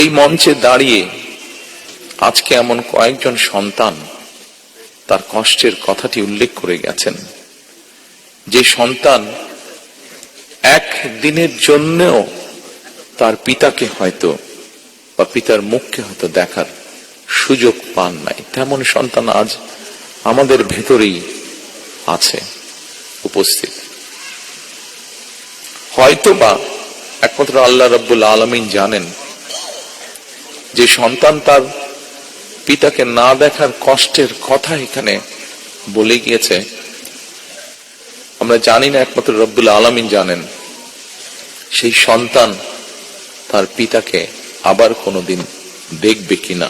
এই মঞ্চে দাঁড়িয়ে আজকে এমন কয়েকজন সন্তান তার কষ্টের কথাটি উল্লেখ করে গেছেন। যে সন্তান এক দিনের জন্যও তার পিতাকে হয়তো বা পিতার মুখকে হয়তো দেখার সুযোগ পান নাই। তেমন সন্তান আজ আমাদের ভেতরেই আছে, উপস্থিত। হয়তো বা একমাত্র আল্লাহ রব্বুল আলমিন জানেন যে সন্তান তার পিতাকে না দেখার কষ্টের কথা এখানে বলে গিয়েছে। আমরা জানি না একমাত্র রব্বুল আলমিন জানেন, সেই সন্তান তার পিতাকে আবার কোনোদিন দেখবে কিনা।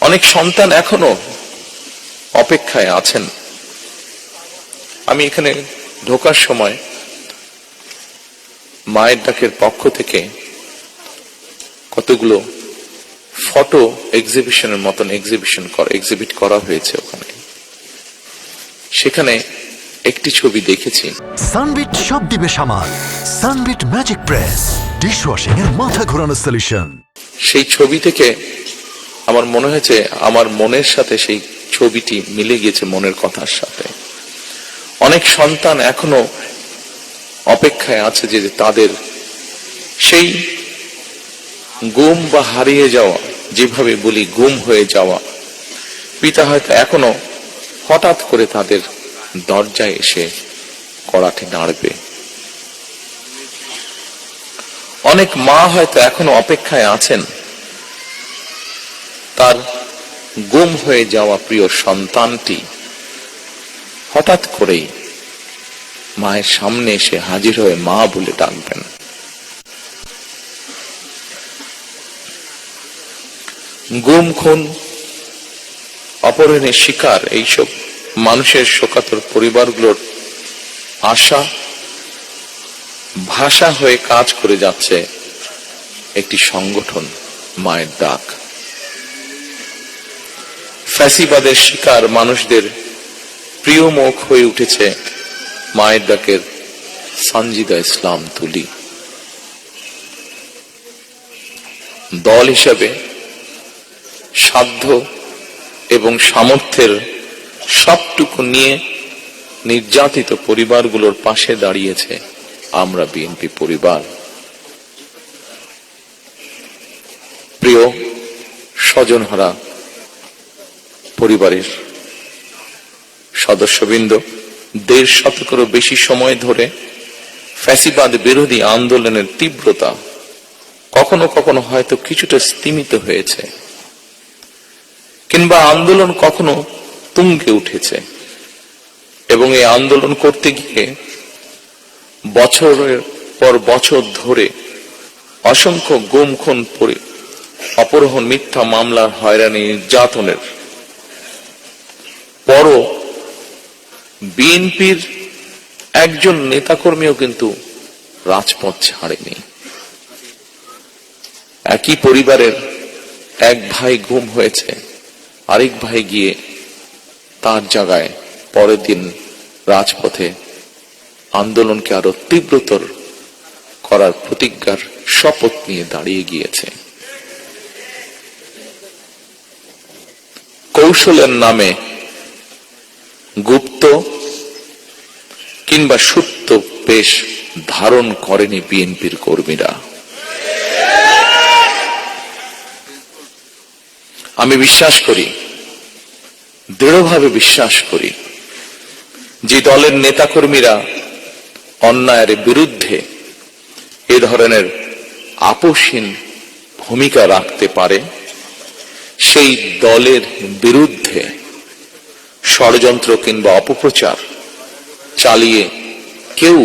অনেক সন্তান এখনও অপেক্ষায় আছেন। আমি এখানে ঢোকার সময় মায়ের ডাকের পক্ষ থেকে কতগুলো ফটো এক্সিবিশনের মতন এক্সিবিশন করা এক্সিবিট করা হয়েছে ওখানে। সেখানে একটি ছবি দেখেছি। সানবিট সব দিবে সামাল। সানবিট ম্যাজিক প্রেস ডিশওয়াশিং এর মাথা ঘোরানো সলিউশন সেই ছবি থেকে আমার মনে হয়েছে আমার মনের সাথে সেই ছবিটি মিলে গিয়েছে মনের কথার সাথে। অনেক সন্তান এখনও অপেক্ষায় আছে যে তাদের সেই গুম বা হারিয়ে যাওয়া, যেভাবে বলি গুম হয়ে যাওয়া, পিতা হয়তো এখনও হঠাৎ করে তাদের দরজায় এসে কড়াটি নাড়বে। অনেক মা হয়তো এখনও অপেক্ষায় আছেন। তার গুম হয়ে যাওয়া প্রিয় সন্তানটি হঠাৎ করেই মায়ের সামনে এসে হাজির হয়ে মা বলে ডাকবেন। গুম, খুন, অপহরণের শিকার এইসব মানুষের শোকাতর পরিবারগুলোর আশা, ভাষা হয়ে কাজ করে যাচ্ছে একটি সংগঠন, মায়ের ডাক। ফ্যাসিবাদের শিকার মানুষদের প্রিয় মুখ হয়ে উঠেছে মায়ের ডাকের সঞ্জিদা ইসলাম তুলি। দল হিসেবে সাধ্য এবং সামর্থ্যের সবটুকু নিয়ে নির্যাতিত পরিবারগুলোর পাশে দাঁড়িয়েছে আমরা বিএনপি পরিবার। প্রিয় স্বজনহারা পরিবারের সদস্যবৃন্দ, দেড় শতকেরও বেশি সময় ধরে ফ্যাসিবাদ বিরোধী আন্দোলনের তীব্রতা কখনো কখনো হয়তো কিছুটা স্তিমিত হয়েছে। কিংবা আন্দোলন কখনো তুঙ্গে উঠেছে। এবং এই আন্দোলন করতে গিয়ে বছরের পর বছর ধরে অসংখ্য গুম খুন পরি অপহরণ মিথ্যা মামলার হয়রানি নির্যাতনের পরও বিএনপির একজন নেতাকর্মীও কিন্তু রাজপথ ছাড়েনি। একই পরিবারের এক ভাই গুম হয়েছে। আরেক ভাই গিয়ে তার জায়গায় পরের দিন রাজপথে আন্দোলনকে আরও তীব্রতর করার প্রতিজ্ঞার শপথ নিয়ে দাঁড়িয়ে গিয়েছে। কৌশলের নামে গুপ্ত কিংবা সুপ্ত পেশ ধারণ করেনি বিএনপির কর্মীরা। আমি বিশ্বাস করি, দৃঢ়ভাবে বিশ্বাস করি, যে দলের নেতাকর্মীরা অন্যায়ের বিরুদ্ধে এ ধরনের আপোষহীন ভূমিকা রাখতে পারে, সেই দলের বিরুদ্ধে ষড়যন্ত্র কিংবা অপপ্রচার চালিয়ে কেউ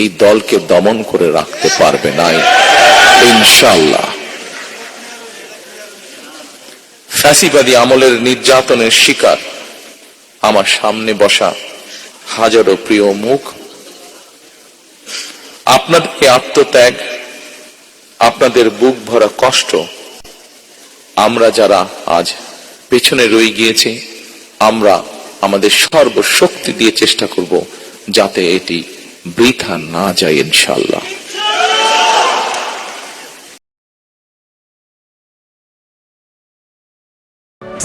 এই দলকে দমন করে রাখতে পারবে না ইনশাল্লাহ ফ্যাসিবাদী আমলের নির্যাতনের শিকার। আমার সামনে বসা হাজারো প্রিয় মুখ। আপনাদের আত্মত্যাগ, আপনাদের বুক ভরা কষ্ট। আমরা যারা আজ পেছনে রয়ে গিয়েছি, আমরা আমাদের সর্বশক্তি দিয়ে চেষ্টা করব যাতে এটি বৃথা না যায় ইনশাল্লাহ